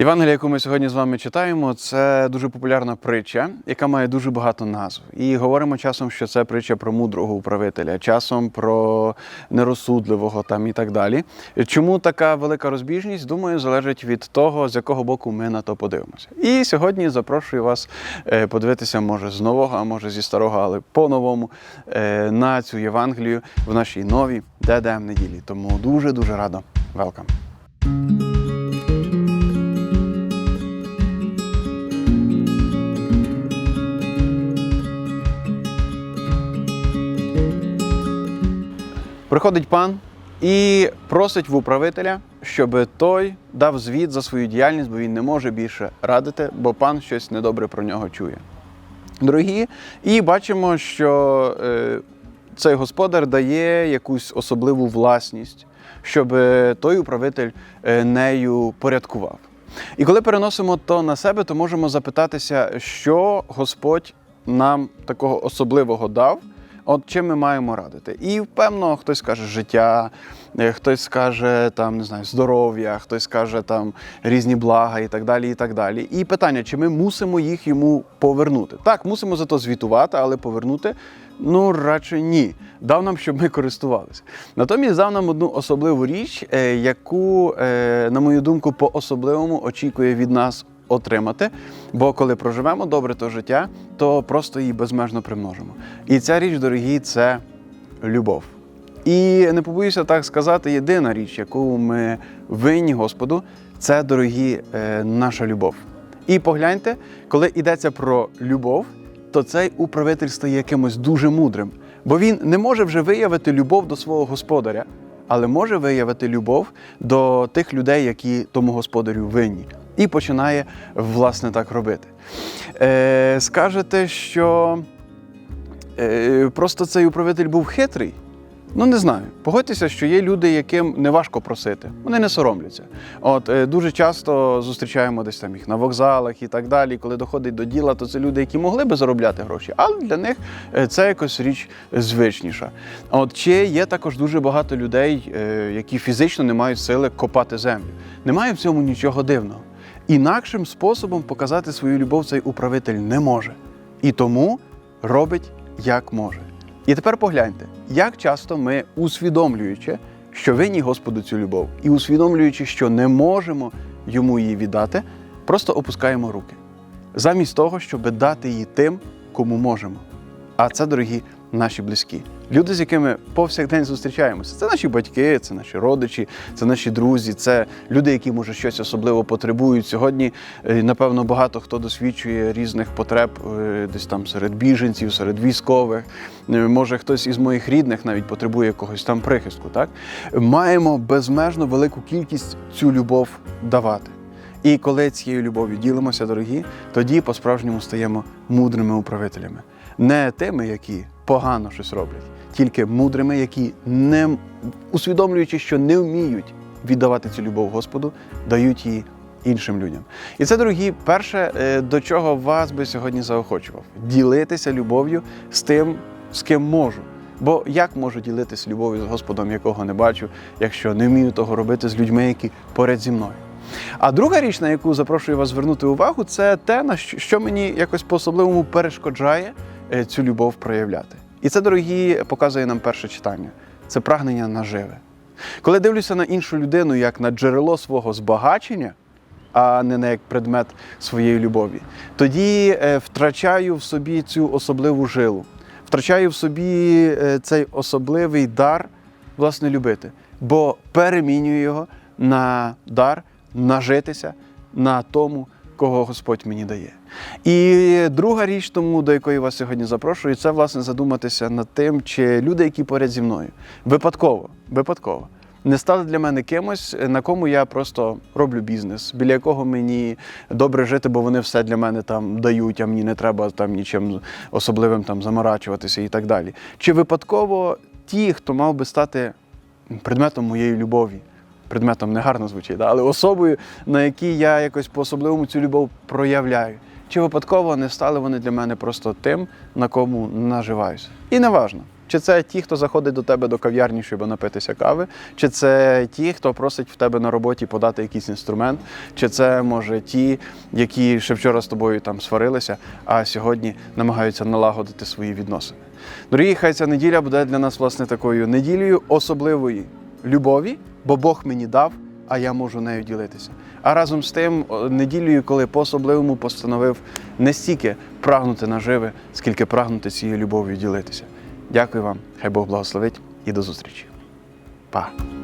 Євангелія, яку ми сьогодні з вами читаємо, це дуже популярна притча, яка має дуже багато назв. І говоримо часом, що це притча про мудрого управителя, часом про нерозсудливого там і так далі. Чому така велика розбіжність? Думаю, залежить від того, з якого боку ми на то подивимося. І сьогодні запрошую вас е, подивитися, може, з нового, а може зі старого, але по-новому е, на цю Євангелію в нашій новій ДДМ неділі. Тому дуже дуже радо. Велкам. Приходить пан і просить в управителя, щоб той дав звіт за свою діяльність, бо він не може більше радити, бо пан щось недобре про нього чує. Дорогі, і бачимо, що е, цей господар дає якусь особливу власність, щоб е, той управитель е, нею порядкував. І коли переносимо то на себе, то можемо запитатися, що Господь нам такого особливого дав. От чим ми маємо радити? І певно, хтось скаже життя, е, хтось скаже там не знаю здоров'я, хтось скаже там різні блага і так далі. І так далі. І питання, чи ми мусимо їх йому повернути? Так, мусимо за то звітувати, але повернути. Ну, радше ні. Дав нам, щоб ми користувалися. Натомість дав нам одну особливу річ, е, яку, е, на мою думку, по-особливому очікує від нас отримати. Бо коли проживемо добре то життя, то просто її безмежно примножимо. І ця річ, дорогі, це любов. І не побоюся так сказати, єдина річ, яку ми винні Господу, це дорогі е, наша любов. І погляньте, коли йдеться про любов, то цей управитель стає якимось дуже мудрим, бо він не може вже виявити любов до свого господаря, але може виявити любов до тих людей, які тому господарю винні. І починає власне так робити. Е, скажете, що е, просто цей управитель був хитрий. Ну, не знаю. Погодьтеся, що є люди, яким не важко просити. Вони не соромляться. От е, дуже часто зустрічаємо десь там їх на вокзалах і так далі. Коли доходить до діла, то це люди, які могли би заробляти гроші, але для них е, це якось річ звичніша. От чи є також дуже багато людей, е, які фізично не мають сили копати землю. Немає в цьому нічого дивного. Інакшим способом показати свою любов цей управитель не може. І тому робить як може. І тепер погляньте, як часто ми, усвідомлюючи, що винні Господу цю любов, і усвідомлюючи, що не можемо йому її віддати, просто опускаємо руки, замість того, щоб дати її тим, кому можемо. А це, дорогі, наші близькі. Люди, з якими повсякдень зустрічаємося. Це наші батьки, це наші родичі, це наші друзі, це люди, які може щось особливо потребують. Сьогодні, е, напевно, багато хто досвідчує різних потреб е, десь там серед біженців, серед військових. Е, Може, хтось із моїх рідних навіть потребує якогось там прихистку. Так маємо безмежно велику кількість цю любов давати. І коли цією любов'ю ділимося, дорогі, тоді по-справжньому стаємо мудрими управителями, не тими, які погано щось роблять, тільки мудрими, які не усвідомлюючи, що не вміють віддавати цю любов Господу, дають її іншим людям. І це, дорогі, перше, е, до чого вас би сьогодні заохочував ділитися любов'ю з тим, з ким можу. Бо як можу ділитися любов'ю з Господом, якого не бачу, якщо не вмію того робити з людьми, які поряд зі мною? А друга річ, на яку запрошую вас звернути увагу, це те, на що мені якось по-особливому перешкоджає цю любов проявляти. І це, дорогі, показує нам перше читання. Це прагнення наживи. Коли дивлюся на іншу людину як на джерело свого збагачення, а не на як предмет своєї любові, тоді е, втрачаю в собі цю особливу жилу, втрачаю в собі е, цей особливий дар власне любити, бо перемінюю його на дар нажитися на тому, кого Господь мені дає. І друга річ, тому до якої вас сьогодні запрошую, це власне задуматися над тим, чи люди, які поряд зі мною, випадково, випадково. Не стали для мене кимось, на кому я просто роблю бізнес, біля якого мені добре жити, бо вони все для мене там дають, а мені не треба там нічим особливим там заморачуватися і так далі. Чи випадково ті, хто мав би стати предметом моєї любові, предметом негарно звучить, да? але особою, на якій я якось по-особливому цю любов проявляю. Чи випадково не стали вони для мене просто тим, на кому наживаюся? І не важно. Чи це ті, хто заходить до тебе до кав'ярні, щоб напитися кави, чи це ті, хто просить в тебе на роботі подати якийсь інструмент, чи це може ті, які ще вчора з тобою там сварилися, а сьогодні намагаються налагодити свої відносини. Дорогі, хай ця неділя буде для нас власне такою неділею особливої любові, бо Бог мені дав, а я можу нею ділитися. А разом з тим, неділею, коли по-особливому постановив не стільки прагнути наживи, скільки прагнути цією любов'ю ділитися. Дякую вам, хай Бог благословить і до зустрічі. Па!